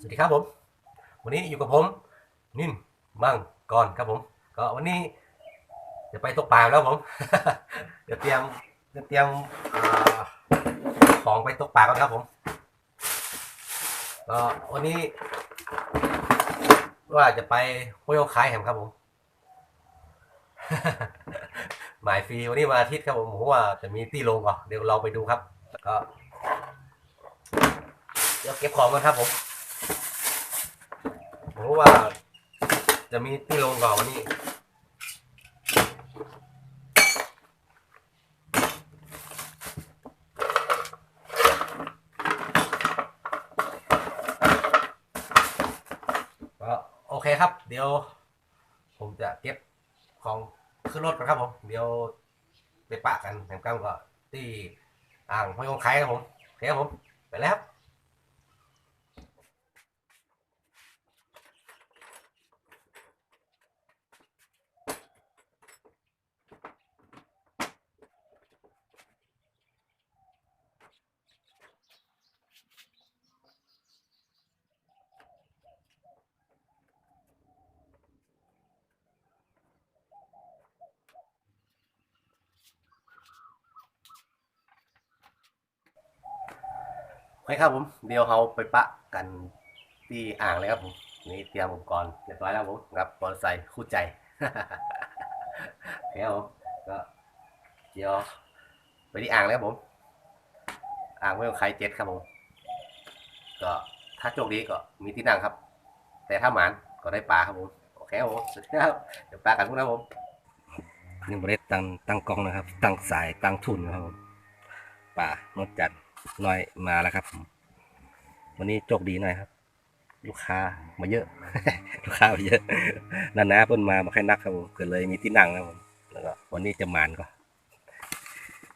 สวัสดีครับผม วันนี้อยู่กับผม นินมังกรครับผม ก็วันนี้จะไปตกปลาแล้วผมเดี๋ยวเตรียมเดี๋ยวเตรียมอของไปตกปลากันครับผมก็วันนี้ ว่าจะไปห้วยองคายแหมครับผม หมายฟรีวันนี้วันอาทิตย์ครับผมผมว่าจะมีตี้ลงก่อนเดี๋ยวเราไปดูครับแล้วก็เดี๋ยวเก็บของกันครับผมผมว่าจะมีตี้ลงก่อนวันนี้ก็โอเคครับ เดี๋ยว ผมจะเก็บของ ขึ้นรถกันครับผม เดี๋ยวไปปะกันแหมกันก็ที่อ่างพยองคายครับผมโอเคครับผม ไปแล้วครับ โอเครับผม เดี๋ยวเราไปปะกันที่อ่างเลยครับผมนี่เตรียมอุปกรณ์เรียบร้อยแล้วผมกับมอเตอร์ไซค์คู่ใจโอเคครับก็เดี๋ยวไปที่อ่างเลยครับผม อ่างไม่ต้องใครเจ็ดครับผม ก็ถ้าโชคดีก็มีที่นั่งครับ แต่ถ้าหมานก็ได้ปลาครับผมโอเคครับผมสุดยอดเดี๋ยวปลากันพวกนะผมนี่บริษัทตั้งตั้งกล้องนะครับ ตั้งสายตั้งทุนนะครับผมป่านดจั ดน้อยมาแล้วครับ วันนี้โชคดีหน่อยครับ ลูกค้ามาเยอะ ลูกค้ามาเยอะนั่นนะเพิ่นมามาแค่นักครับผมเก็เลยมีที่นั่งครับผมแล้วก็วันนี้จะหมานก็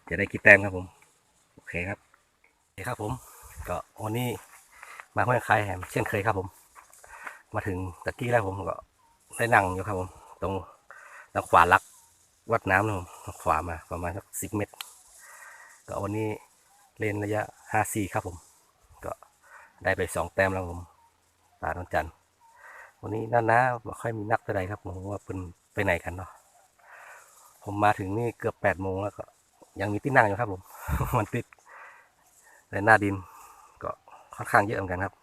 จะได้กี่แต้มครับผม โอเคครับโอเคครับผม ก็วันนี้มาห้วยคายแหมเช่นเคยครับผม มาถึงตะกี้แล้วผมก็ได้นั่งอยู่ครับผม ตรงทางขวาลักวัดน้ำนะผมทางขวามาประมาณสักสิบเมตร ก็วันนี้ เล่นระยะห้าสี่ครับผม ก็ได้ไปสองแต้มแล้วผมตาดอนจันทร์วันนี้น่านะไม่ค่อยมีนักเท่าไรครับผมว่าเป็นไปไหนกันเนาะผมมาถึงนี่เกือบแปดโมงแล้วก็ ยังมีที่นั่งอยู่ครับผม มันติดในหน้าดิน ก็ค่อนข้างเยอะเหมือนกันครับ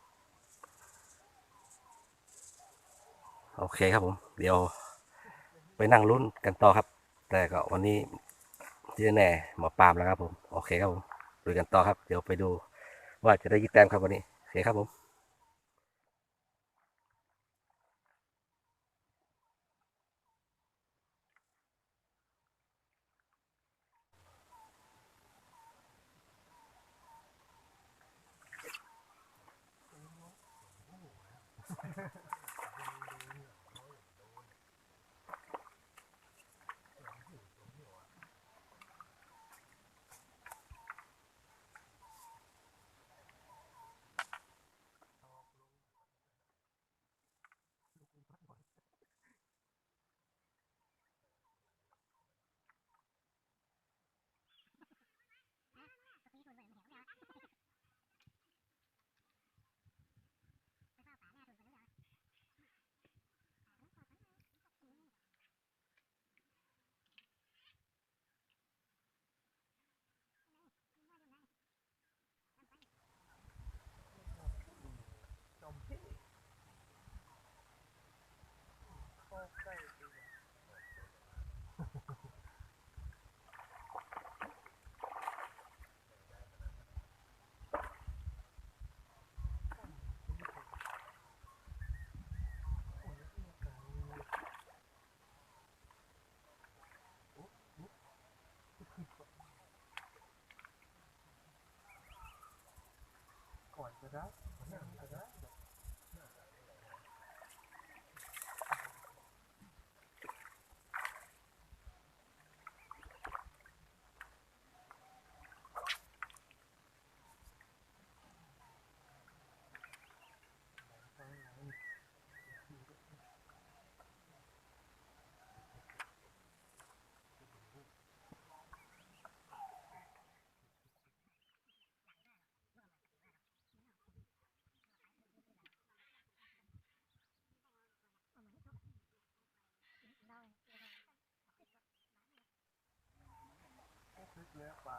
โอเคครับผม เดี๋ยวไปนั่งลุ้นกันต่อครับ แต่ก็วันนี้ที่แน่หมอปาล์มแล้วครับผม โอเคครับผม ดูกันต่อครับ เดี๋ยวไปดูว่าจะได้กี่แต้มครับวันนี้โอเคครับผม ก่อนจะได้ก่อนจะได้ โเนื้อปลา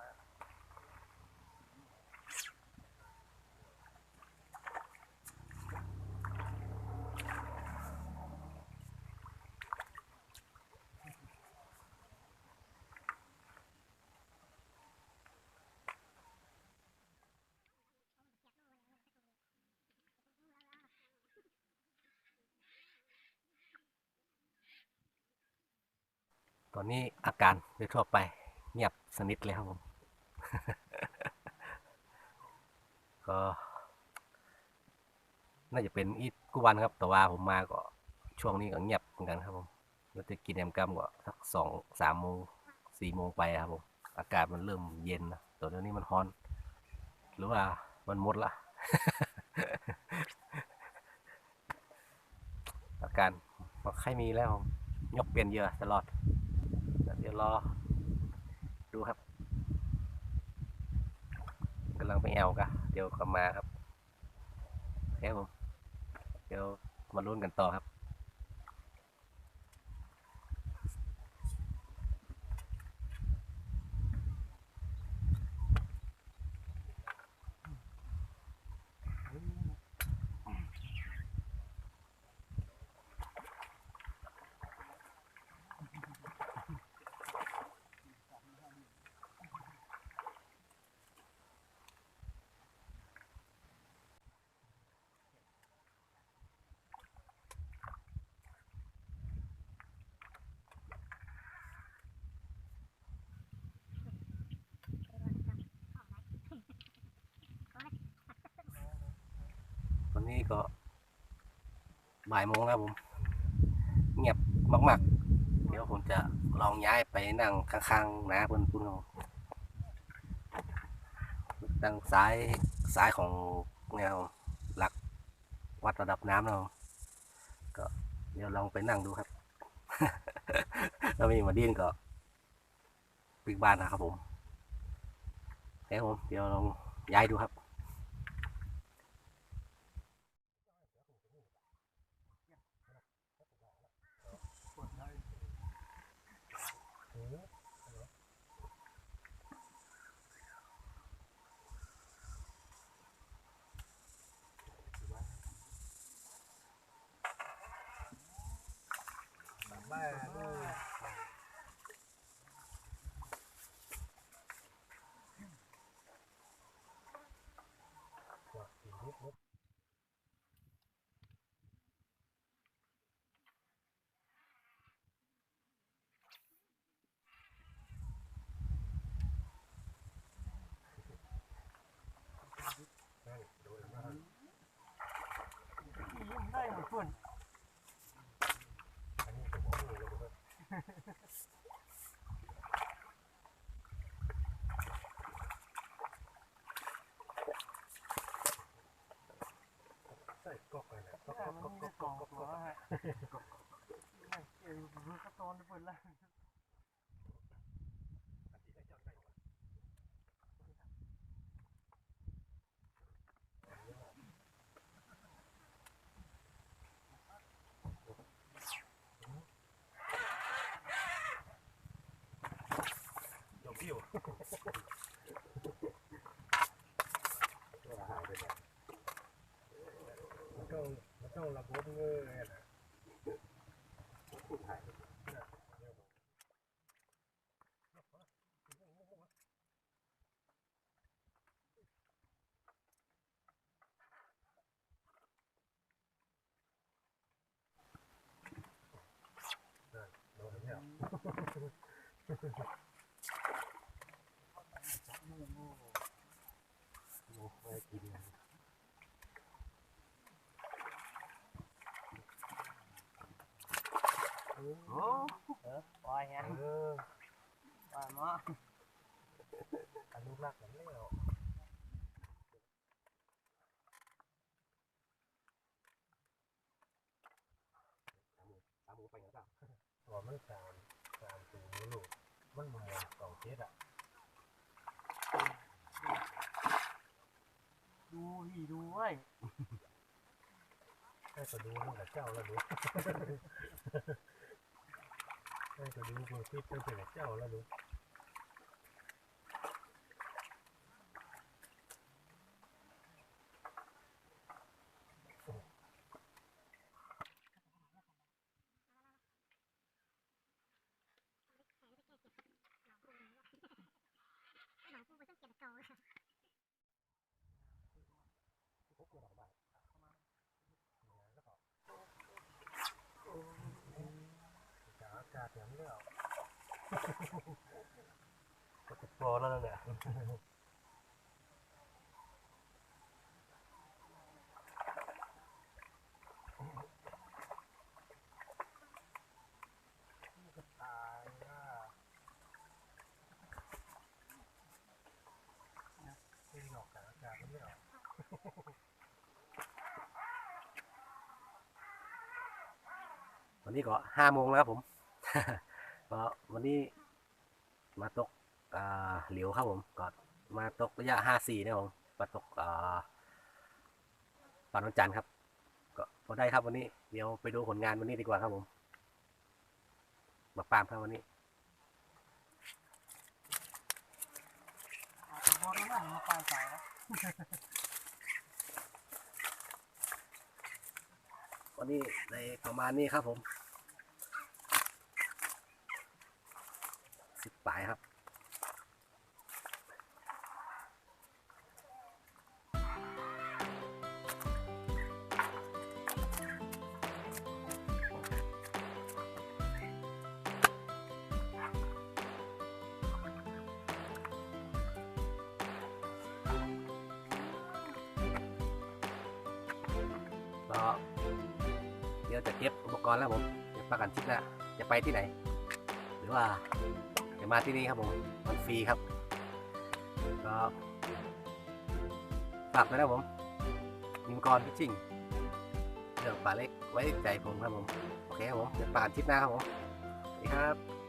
ตอนนี้อาการโดยทั่วไป เงียบสนิทเลยครับผม ก็น่าจะเป็นอีกกุวันครับ แต่ว่าผมมาก็ช่วงนี้ก็เงียบเหมือนกันครับผมเราจะกินแอมกัมก็สักสองสามโมงสี่โมงไปครับผม อากาศมันเริ่มเย็นนะตัวนี้มันร้อน หรือว่ามันหมดละอาการมันใครมีแล้วผมยกเปลี่ยนเยื่อตลอดเดี๋ยวรอ ดูครับกำลังไปแอลกะเดี๋ยวกลับมาครับโอเคผมเดี๋ยวมาลุ้นกันต่อครับ ก็บ่ายโมงแล้วผม เงียบมากๆ เดี๋ยวผมจะลองย้ายไปนั่งข้างๆน้าเพื่อนนั่งซ้ายซ้ายของแนวหลักวัดระดับน้ำเราก็เดี๋ยวลองไปนั่งดูครับแล้วมีมาดินก็ปิกบ้านนะครับผมโอเคครับผมเดี๋ยวลองย้ายดูครับ Yeah. กอกฮะไม่เกี่ยวรู้ขั้น ตอนเพื่อนละ ดอกเบี้ยวมันต้องมันต้องระบบเงยนะ โดนแล้วโอ้ไม่กิน โอ้เออปล่อยฮะเออปล่อยมาอนุรักษ์กันแล้วตามหมูไปอย่างเปล่าตัวมันสามสามสูงลูกมันเหมือนสองเจ็ดอะดูหีดูไว้ให้ก็ดูมันกับเจ้าแล้วดู ให้ก็ดูมือฟิตเป็นเจ้าแล้วดู ก็จะโปรแล้วเนี่ยตายอะไม่หลอกกันอากาศไม่ออกวันนี้ก็ห้าโมงแล้วครับผม วันนี้ มาตกอ่าเหลียวครับผมก็มาตกระยะห้าสี่นะครับผมมาตกอ่าปานวันจันทร์ครับ ก็พอได้ครับวันนี้ เดี๋ยวไปดูผลงานวันนี้ดีกว่าครับผมมาปามครับวันนี้อาจจะบอกว่ามาปลายสายแล้ววันนี้ในประมาณนี้ครับผมสิบปลายครับ เดี๋ยวจะเก็บอุปกรณ์แล้วผมเดี๋ยวประกันชิดหนะจะไปที่ไหน หรือว่า มาที่นี่ครับผมมันฟรีครับก็ฝากไว้นะผมยิมกรพิชชิ่งเรื่องปลาเล็กไว้ใจผมครับผม โอเคครับผมเดี๋ยวประกันชิดหน้าครับผมสวัสดีครับ